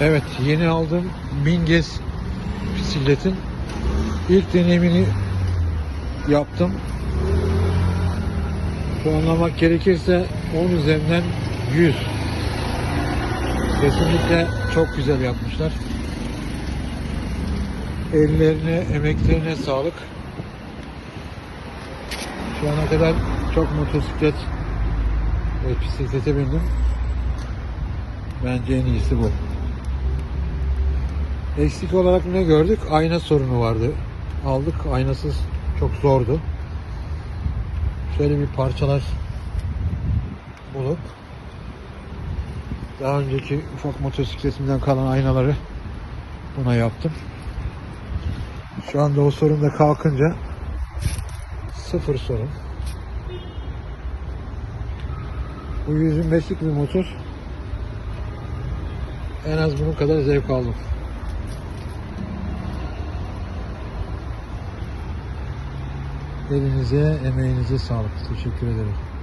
Evet, yeni aldığım Minges bisikletin ilk deneyimini yaptım. Puanlamak gerekirse 10 üzerinden 100. Kesinlikle çok güzel yapmışlar. Ellerine, emeklerine sağlık. Şu ana kadar çok motosiklet ve bisiklete bindim. Bence en iyisi bu. Eksik olarak ne gördük? Ayna sorunu vardı. Aldık. Aynasız çok zordu. Şöyle bir parçalar bulup daha önceki ufak motosikletimden kalan aynaları buna yaptım. Şu anda o sorun da kalkınca sıfır sorun. Bu 125'lik bir motor. En az bunun kadar zevk aldım. Elinize, emeğinize sağlık. Teşekkür ederim.